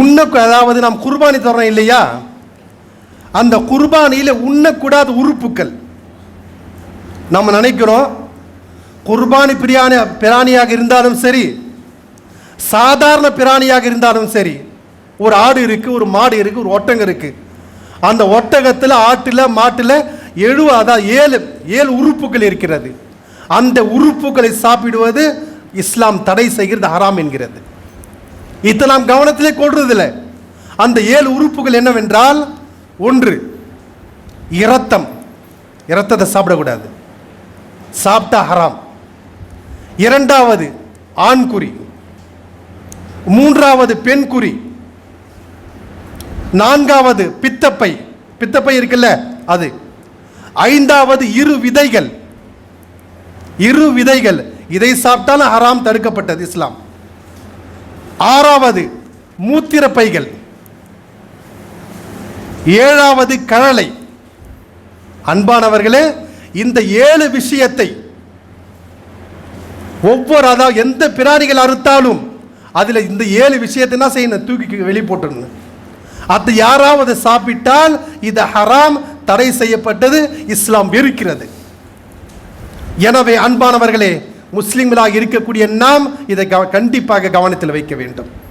உண்ண அதாவது நாம் குர்பானி தர்றோம் இல்லையா? அந்த குர்பானியில் உண்ணக்கூடாத உறுப்புக்கள். நம்ம நினைக்கிறோம் குர்பானி பிரியாணி பிராணியாக இருந்தாலும் சரி சாதாரண பிராணியாக இருந்தாலும் சரி ஒரு ஆடு இருக்குது ஒரு மாடு இருக்குது ஒரு ஒட்டகம் இருக்குது அந்த ஒட்டகத்தில் ஆட்டில் மாட்டில் எழு அதாவது ஏழு ஏழு உறுப்புகள் இருக்கிறது. அந்த உறுப்புகளை சாப்பிடுவது இஸ்லாம் தடை செய்கிறது ஹராம் என்கிறது. இதை நாம் கவனத்திலே கொள்றதில்லை. அந்த ஏழு உறுப்புகள் என்னவென்றால் ஒன்று இரத்தம். இரத்தத்தை சாப்பிடக்கூடாது. சாப்பிட்டா ஹராம். இரண்டாவது ஆண்குறி. மூன்றாவது பெண் குறி நான்காவது பித்தப்பை. பித்தப்பை இருக்குல்ல அது. ஐந்தாவது இரு விதைகள். இரு விதைகள். இதை சாப்பிட்டாலும் ஹராம் தடுக்கப்பட்டது இஸ்லாம். ஆறாவது மூத்திர பைகள் ஏழாவது கழலை. அன்பானவர்களே இந்த ஏழு விஷயத்தை ஒவ்வொரு அதாவது எந்த பிராணிகள் அறுத்தாலும் அதில் இந்த ஏழு விஷயத்தை என்ன செய்யணும்? தூக்கி வெளி போட்டுடணும். அது யாராவது சாப்பிட்டால் இது ஹராம் தடை செய்யப்பட்டது இஸ்லாம் வெறுக்கிறது. எனவே அன்பானவர்களே முஸ்லிம்களாக இருக்கக்கூடிய நாம் இதை கவ- கண்டிப்பாக கவனத்தில் வைக்க வேண்டும்.